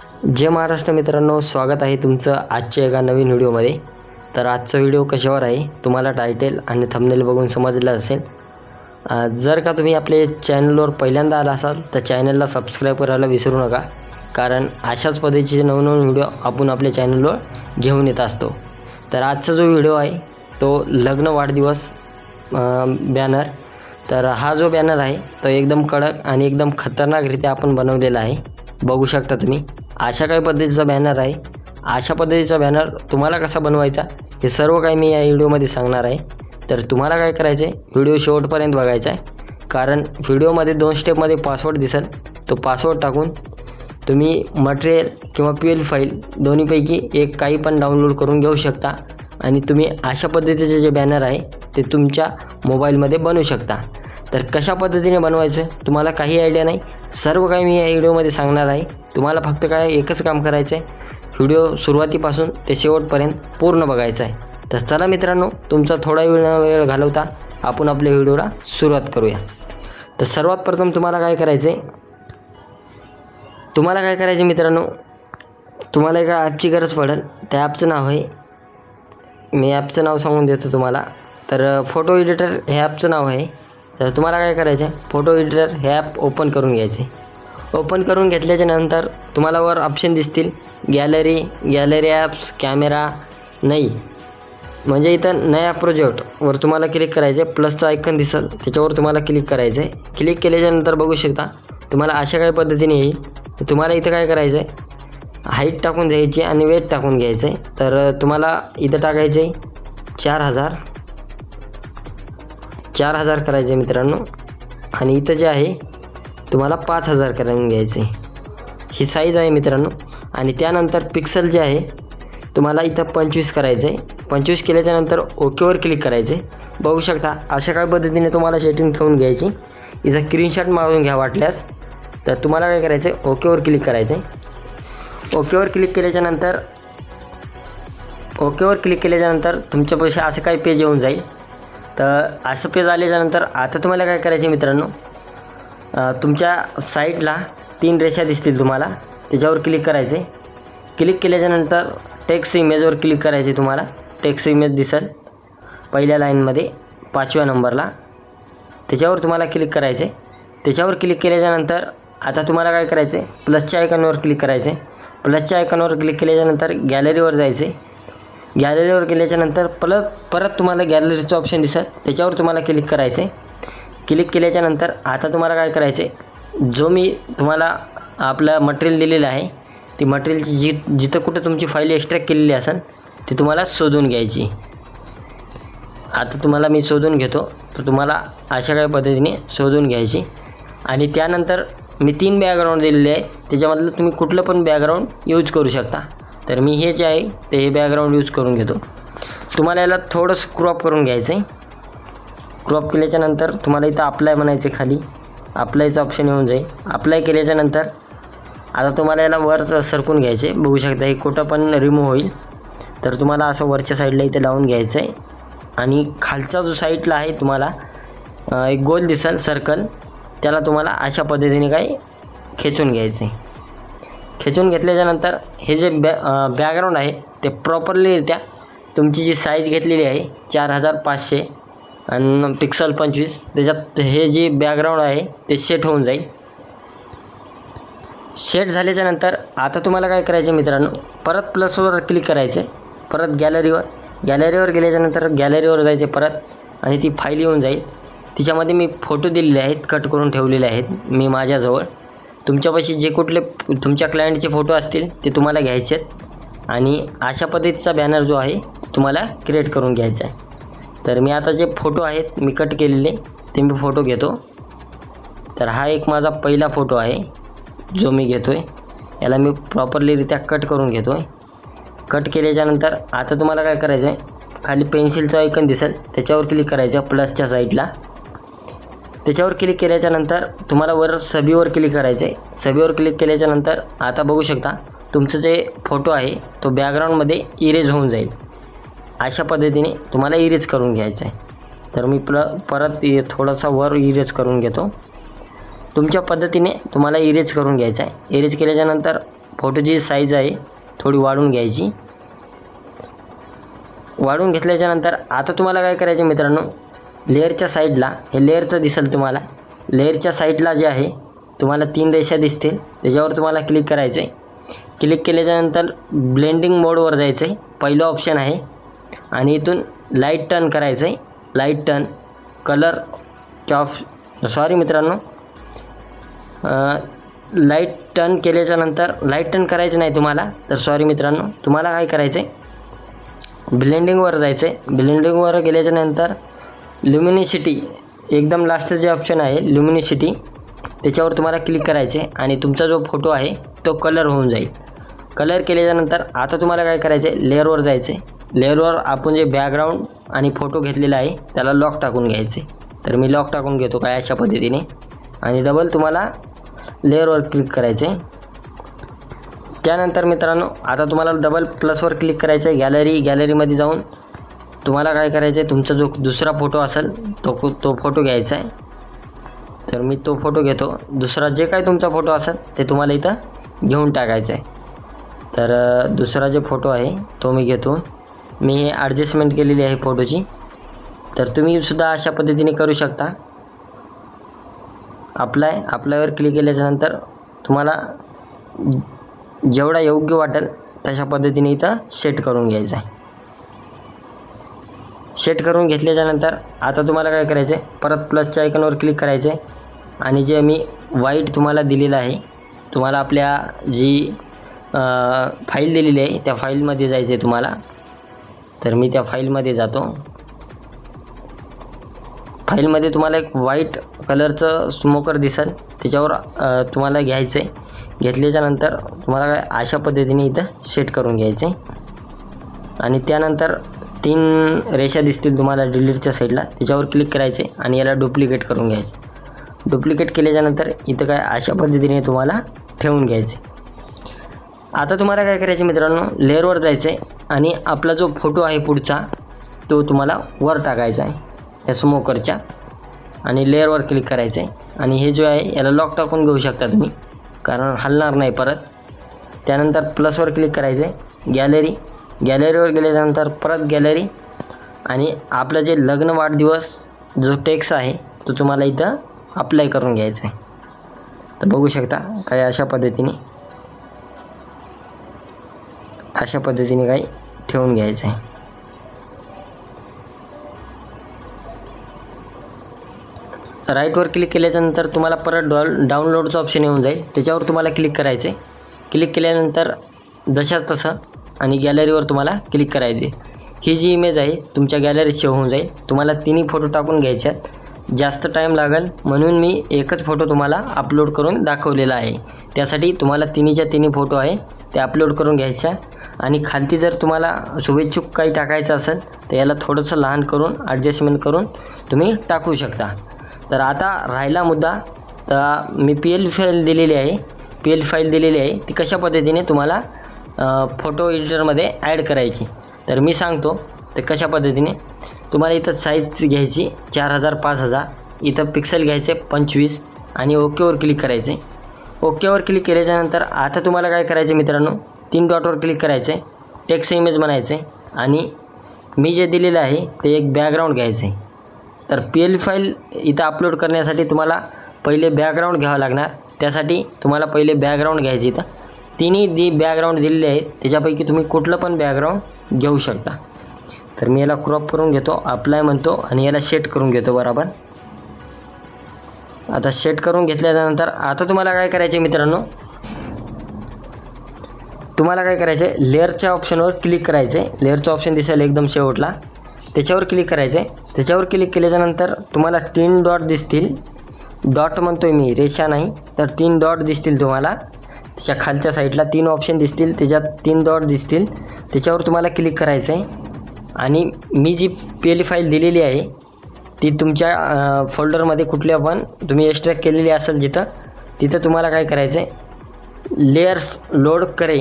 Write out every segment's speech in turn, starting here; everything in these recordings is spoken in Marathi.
जय महाराष्ट्र मित्रांनो स्वागत आहे तुमचं आजच्या एका नवीन व्हिडिओमध्ये. तर आजचा व्हिडिओ कशावर आहे तुम्हाला टायटेल आणि थंबनेल बघून समजलं असेल. जर का तुम्ही आपले चॅनलवर पहिल्यांदा आला असाल तर चॅनलला सबस्क्राईब करायला विसरू नका कारण अशाच पद्धतीचे नवनवीन व्हिडिओ आपण आपल्या चॅनलवर घेऊन येत असतो. तर आजचा जो व्हिडिओ आहे तो लग्न वाढदिवस बॅनर तर हा जो बॅनर आहे तो एकदम कडक आणि एकदम खतरनाकरित्या आपण बनवलेला आहे. बघू शकता तुम्ही. अशा काही पद्धतीचा बॅनर आहे. अशा पद्धतीचा बॅनर तुम्हाला कसा बनवायचा हे सर्व काही मी या व्हिडिओमध्ये सांगणार आहे. तर तुम्हाला काय करायचं आहे व्हिडिओ शेवटपर्यंत बघायचा आहे. कारण व्हिडिओमध्ये दोन स्टेपमध्ये पासवर्ड दिसेल. तो पासवर्ड टाकून तुम्ही मटेरियल किंवा पी एल फाईल दोन्हीपैकी एक काही पण डाउनलोड करून घेऊ शकता. आणि तुम्ही अशा पद्धतीचे जे बॅनर आहे ते तुमच्या मोबाईलमध्ये बनवू शकता. तर कशा पद्धतीने बनवायचं तुम्हाला काही आयडिया नाही. सर्व काही मी या व्हिडिओमध्ये सांगणार आहे. तुम्हाला फक्त काय एकच काम करायचं आहे व्हिडिओ सुरुवातीपासून ते शेवटपर्यंत पूर्ण बघायचं आहे. तर चला मित्रांनो तुमचा थोडा वेळ न वेळ घालवता आपण आपल्या व्हिडिओला सुरुवात करूया. तर सर्वात प्रथम तुम्हाला काय करायचं आहे तुम्हाला काय करायचं मित्रांनो? तुम्हाला एका ॲपची गरज पडेल. त्या ॲपचं नाव आहे मी ॲपचं नाव सांगून देतो तुम्हाला. तर फोटो एडिटर हे ॲपचं नाव आहे. तर तुम्हाला काय करायचं आहे फोटो एडिटर हे ॲप ओपन करून घ्यायचे ओपन करून घेतल्याच्या नंतर तुम्हाला वर ऑप्शन दिसतील. गॅलरी गॅलरी ॲप्स कॅमेरा नाही. म्हणजे इथं नया प्रोजेक्टवर तुम्हाला क्लिक करायचं आहे प्लसचं आयकन दिसेल त्याच्यावर तुम्हाला क्लिक करायचं आहे क्लिक केल्याच्यानंतर बघू शकता तुम्हाला अशा काही पद्धतीने येईल. तुम्हाला इथं काय करायचं आहे हाईट टाकून द्यायची आणि वेट टाकून घ्यायचं आहे तर तुम्हाला इथं टाकायचं आहे चार हजार. चार हजार करायचे मित्रांनो. आणि इथं जे आहे तुम्हाला पाच हजार करून घ्यायचे. ही साईज आहे मित्रांनो. आणि त्यानंतर पिक्सल जे आहे तुम्हाला इथं पंचवीस करायचं. आहे पंचवीस केल्याच्यानंतर ओकेवर क्लिक करायचे. बघू शकता अशा काय पद्धतीने तुम्हाला सेटिंग ठेवून घ्यायची. इथं स्क्रीनशॉट मारून घ्या वाटल्यास. तर तुम्हाला काय करायचं? आहे ओकेवर क्लिक करायचं. आहे ओकेवर क्लिक केल्याच्यानंतर ओकेवर क्लिक केल्याच्यानंतर तुमच्या पैसे असं काही पेज येऊन जाईल. तर असं पेज आल्याच्यानंतर आता तुम्हाला काय करायचे मित्रांनो? तुमच्या साईडला तीन रेषा दिसतील तुम्हाला. त्याच्यावर क्लिक करायचे. क्लिक केल्याच्यानंतर टेक्स्ट इमेजवर क्लिक करायचे तुम्हाला. टेक्स्ट इमेज दिसेल. पहिल्या लाईनमध्ये पाचव्या नंबरला त्याच्यावर तुम्हाला क्लिक करायचे. त्याच्यावर क्लिक केल्याच्यानंतर आता तुम्हाला काय करायचे? प्लसच्या आयकॉनवर क्लिक करायचे. प्लसच्या आयकॉनवर क्लिक केल्याच्यानंतर गॅलरीवर जायचे. गॅलरीवर गेल्याच्यानंतर परत परत तुम्हाला गॅलरीचं ऑप्शन दिसत त्याच्यावर तुम्हाला क्लिक करायचे. क्लिक केल्याच्यानंतर आता तुम्हाला काय करायचे जो मी तुम्हाला आपलं मटेरियल दिलेलं आहे ती मटेरियलची जी जिथं कुठं तुमची फाईल एक्स्ट्रॅक्ट केलेली असेल ती तुम्हाला शोधून घ्यायची. आता तुम्हाला मी शोधून घेतो तर तुम्हाला अशा काही पद्धतीने शोधून घ्यायची. आणि त्यानंतर मी तीन बॅकग्राऊंड दिलेले आहे त्याच्यामधलं तुम्ही कुठलं पण बॅकग्राऊंड यूज करू शकता. तर मी हे जे आहे ते हे बॅकग्राऊंड यूज करून घेतो. तुम्हाला याला थोडंसं क्रॉप करून घ्यायचं आहे क्रॉप केल्याच्यानंतर तुम्हाला इथं अप्लाय म्हणायचं आहे खाली अप्लायचं ऑप्शन येऊन जाईल. अप्लाय केल्याच्यानंतर आता तुम्हाला याला वर सरकून घ्यायचे आहे. बघू शकता हे कुठं पण रिमूव्ह होईल. तर तुम्हाला असं वरच्या साईडला इथे लावून घ्यायचं आहे आणि खालचा जो साईडला आहे तुम्हाला एक गोल दिसेल सर्कल त्याला तुम्हाला अशा पद्धतीने काही खेचून घ्यायचं आहे खेचून घेतल्याच्यानंतर हे जे बॅ बॅकग्राऊंड आहे ते प्रॉपरलीरित्या तुमची जी साईज घेतलेली आहे चार हजार पाचशे. आणि पिक्सल पंचवीस. त्याच्यात हे जे बॅकग्राऊंड आहे ते सेट होऊन जाईल. सेट झाल्याच्यानंतर आता तुम्हाला काय करायचं मित्रांनो? परत प्लसवर क्लिक करायचं परत गॅलरीवर गॅलरीवर गेल्याच्यानंतर गॅलरीवर जायचे परत. आणि ती फाईल येऊन जाईल. तिच्यामध्ये मी फोटो दिलेले आहेत कट करून ठेवलेले आहेत मी माझ्याजवळ. तुमच्यापाशी जे कुठले तुमच्या क्लायंटचे फोटो असतील ते तुम्हाला घ्यायचे आहेत आणि अशा पद्धतीचा बॅनर जो आहे तो तुम्हाला क्रिएट करून घ्यायचा आहे. तर मी आता जे फोटो आहेत मी कट केलेले ते मी फोटो घेतो. तर हा एक माझा पहिला फोटो आहे जो मी घेतो आहे याला मी प्रॉपरलीरित्या कट करून घेतो आहे कट केल्याच्यानंतर आता तुम्हाला काय करायचं आहे खाली पेन्सिलचं आयकन दिसेल त्याच्यावर क्लिक करायचं प्लसच्या साईडला त्याच्यावर क्लिक केल्याच्यानंतर तुम्हाला वर सबीवर क्लिक करायचं आहे सबीवर क्लिक केल्याच्यानंतर आता बघू शकता तुमचं जे फोटो आहे तो बॅकग्राऊंडमध्ये इरेज होऊन जाईल. अशा पद्धतीने तुम्हाला इरेज करून घ्यायचं आहे. तर मी प्र परत थोडासा वर इरेज करून घेतो. तुमच्या पद्धतीने तुम्हाला इरेज करून घ्यायचं आहे. इरेज केल्याच्यानंतर फोटोची साईज आहे थोडी वाढवून घ्यायची. वाढवून घेतल्याच्यानंतर आता तुम्हाला काय करायचं मित्रांनो? लेअरच्या साईडला हे लेअरचं दिसेल तुम्हाला. लेअरच्या साईडला जे आहे तुम्हाला तीन रेषा दिसतील. त्याच्यावर तुम्हाला क्लिक करायचं आहे क्लिक केल्याच्यानंतर ब्लेंडिंग मोडवर जायचं आहे पहिलं ऑप्शन आहे आणि इथून लाइट टर्न करायचं आहे. Light turn colour off sorry मित्रांनो. लाइट टर्न केल्याच्यानंतर लाइट टर्न करायचं नाही तुम्हाला. तर सॉरी मित्रांनो तुम्हाला काय करायचं आहे ब्लेंडिंगवर जायचं आहे ब्लेंडिंगवर गेल्याच्यानंतर ल्युमिनिसिटी एकदम लास्टचं जे ऑप्शन आहे ल्युमिनिसिटी त्याच्यावर तुम्हाला क्लिक करायचे आणि तुमचा जो फोटो आहे तो कलर होऊन जाईल. कलर केल्याच्यानंतर आता तुम्हाला काय करायचं आहे लेअरवर जायचं आहे लेअरवर आपण जे बॅकग्राऊंड आणि फोटो घेतलेला आहे त्याला लॉक टाकून घ्यायचे तर मी लॉक टाकून घेतो काय अशा पद्धतीने. आणि डबल तुम्हाला लेअरवर क्लिक करायचे त्यानंतर मित्रांनो आता तुम्हाला डबल प्लसवर क्लिक करायचं आहे गॅलरी गॅलरीमध्ये जाऊन तुम्हाला काय करायचं आहे तुमचा जो दुसरा फोटो असेल तो तो फोटो घ्यायचा आहे तर मी तो फोटो घेतो. दुसरा जे काय तुमचा फोटो असेल ते तुम्हाला इथं घेऊन टाकायचं आहे तर दुसरा जे फोटो आहे तो मी घेतो. मी हे ॲडजस्टमेंट केलेली आहे फोटोची तर तुम्ही सुद्धा अशा पद्धतीने करू शकता. अप्लाय अप्लायवर क्लिक केल्याच्यानंतर तुम्हाला जेवढा योग्य वाटेल तशा पद्धतीने इथं सेट करून घ्यायचं आहे. सेट करून घेतल्याच्यानंतर आता तुम्हाला काय करायचं आहे परत प्लसच्या आयकनवर क्लिक करायचं आहे आणि जे मी वाईट तुम्हाला दिलेलं आहे तुम्हाला आपल्या जी फाईल दिलेली आहे. त्या फाईलमध्ये जायचं आहे तुम्हाला. तर मी त्या फाईलमध्ये जातो. फाईलमध्ये तुम्हाला एक व्हाईट कलरचं स्मोकर दिसेल. त्याच्यावर तुम्हाला घ्यायचं आहे घेतल्याच्यानंतर तुम्हाला काय अशा पद्धतीने इथं सेट करून घ्यायचं आहे आणि त्यानंतर तीन रेषा दिसतील तुम्हाला डिलीटच्या साईडला त्याच्यावर क्लिक करायचे आणि याला डुप्लिकेट करून घ्यायचे डुप्लिकेट केल्याच्यानंतर इथं काय अशा पद्धतीने तुम्हाला ठेवून घ्यायचे आता तुम्हाला काय करायचं मित्रांनो? लेअरवर जायचं आहे आणि आपला जो फोटो आहे पुढचा तो तुम्हाला वर टाकायचा आहे. या स्मोकरच्या आणि लेअरवर क्लिक करायचं आहे आणि हे जो आहे याला लॉक टाकून घेऊ शकता तुम्ही कारण हलणार नाही परत. त्यानंतर प्लसवर क्लिक करायचं आहे गॅलरी. गॅलरीवर गेल्याच्यानंतर परत गॅलरी. आणि आपलं जे लग्न वाढदिवस जो टेक्स आहे तो तुम्हाला इथं अप्लाय करून घ्यायचा आहे तर बघू शकता काय अशा पद्धतीने अशा पद्धतीने काही ठेवून घ्यायचं आहे. राईटवर क्लिक केल्याच्यानंतर तुम्हाला परत डॉ डाउनलोडचं ऑप्शन येऊन जाईल. त्याच्यावर तुम्हाला क्लिक करायचं आहे. क्लिक केल्यानंतर जशाच तसं आणि गॅलरीवर तुम्हाला क्लिक करायचे ही जी इमेज आहे तुमच्या गॅलरीत सेव्ह होऊन जाईल. तुम्हाला तिन्ही फोटो टाकून घ्यायच्यात जास्त टाईम लागेल म्हणून मी एकच फोटो तुम्हाला अपलोड करून दाखवलेला आहे. त्यासाठी तुम्हाला तिन्हीच्या तिन्ही फोटो आहे ते अपलोड करून घ्यायच्या. आणि खालती जर तुम्हाला शुभेच्छुक काही टाकायचं असेल तर याला थोडंसं लहान करून ॲडजस्टमेंट करून तुम्ही टाकू शकता. तर आता राहिला मुद्दा तर मी पी एल फाईल दिलेली आहे. पी एल फाईल दिलेली आहे. ती कशा पद्धतीने तुम्हाला फोटो एडिटरमध्ये ॲड करायची? तर मी सांगतो तर कशा पद्धतीने? तुम्हाला इथं साईज घ्यायची चार हजार पाच हजार. इथं पिक्सल घ्यायचे पंचवीस आणि ओकेवर क्लिक करायचे. ओकेवर क्लिक केल्याच्यानंतर आता तुम्हाला काय करायचे मित्रांनो? तीन डॉटवर क्लिक करायचे टेक्स्ट इमेज बनायचे आणि मी जे दिलेलं आहे ते एक बॅकग्राऊंड घ्यायचं आहे तर पी एल फाईल इथं अपलोड करण्यासाठी तुम्हाला पहिले बॅकग्राऊंड घ्यावं लागणार. त्यासाठी तुम्हाला पहिले बॅकग्राऊंड घ्यायचे इथं. तिन्ही दी बॅकग्राऊंड दिलेले आहेत त्याच्यापैकी तुम्ही कुठलं पण बॅकग्राऊंड घेऊ शकता. तर मी याला क्रॉप करून घेतो अप्लाय म्हणतो आणि याला सेट करून घेतो बरोबर. आता सेट करून घेतल्यानंतर आता तुम्हाला काय करायचे मित्रांनो? तुम्हाला काय करायचं आहे लेअरच्या ऑप्शनवर क्लिक करायचं आहे लेअरचं ऑप्शन दिसेल एकदम शेवटला. त्याच्यावर क्लिक करायचं आहे त्याच्यावर क्लिक केल्याच्यानंतर तुम्हाला तीन डॉट दिसतील. डॉट म्हणतो आहे मी रेषा नाही. तर तीन डॉट दिसतील तुम्हाला. त्याच्या खालच्या साईडला तीन ऑप्शन दिसतील. त्याच्यात तीन डॉट दिसतील. त्याच्यावर तुम्हाला क्लिक करायचं आहे आणि मी जी पी एल फाईल दिलेली आहे ती तुमच्या फोल्डरमध्ये कुठल्या पण तुम्ही एक्स्ट्रॅक्ट केलेली असेल जिथं तिथं तुम्हाला काय करायचं आहे लेयर्स लोड करे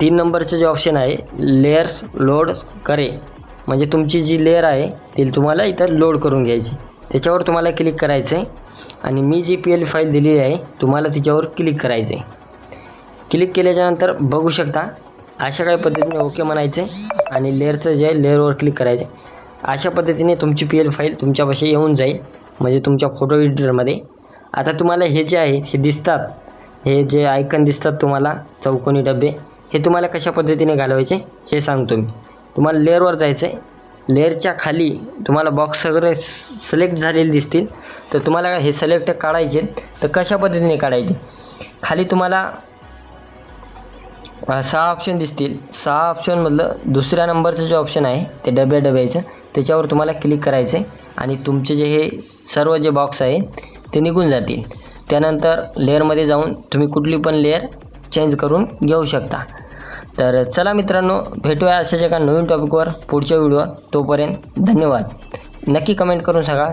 तीन नंबरचं जे ऑप्शन आहे लेयर्स लोड करे. म्हणजे तुमची जी लेअर आहे ती तुम्हाला इथं लोड करून घ्यायची. त्याच्यावर तुम्हाला क्लिक करायचं आहे आणि मी जी पी एल फाईल दिलेली आहे तुम्हाला तिच्यावर क्लिक करायचं आहे क्लिक केल्याच्यानंतर बघू शकता अशा काही पद्धतीने ओके म्हणायचे आणि लेअरचं जे आहे लेअरवर क्लिक करायचं अशा पद्धतीने तुमची पी एल फाईल तुमच्यापाशी येऊन जाईल. म्हणजे तुमच्या फोटो एडिटरमध्ये आता तुम्हाला हे जे आहे हे दिसतात. हे जे आयकन दिसतात तुम्हाला चौकोनी डबे. हे तुम्हाला कशा पद्धतीने घालवायचे हे सांगतो मी. तुम्हाला लेअरवर जायचं आहे लेअरच्या खाली तुम्हाला बॉक्स वगैरे सिलेक्ट झालेले दिसतील. तर तुम्हाला हे सिलेक्ट काढायचे. तर कशा पद्धतीने काढायचे? खाली तुम्हाला सहा ऑप्शन दिसतील. सहा ऑप्शनमधलं दुसऱ्या नंबरचं जे ऑप्शन आहे ते डब्या डब्याचं त्याच्यावर तुम्हाला क्लिक करायचं आहे आणि तुमचे जे हे सर्व जे बॉक्स आहे ते निघून जातील. त्यानंतर लेअरमध्ये जाऊन तुम्ही कुठली पण लेअर चेंज करून घेऊ शकता. तर चला मित्रांनो भेटूया अशाच एका नवीन टॉपिकवर पुढच्या व्हिडिओवर तोपर्यंत धन्यवाद. नक्की कमेंट करून सांगा.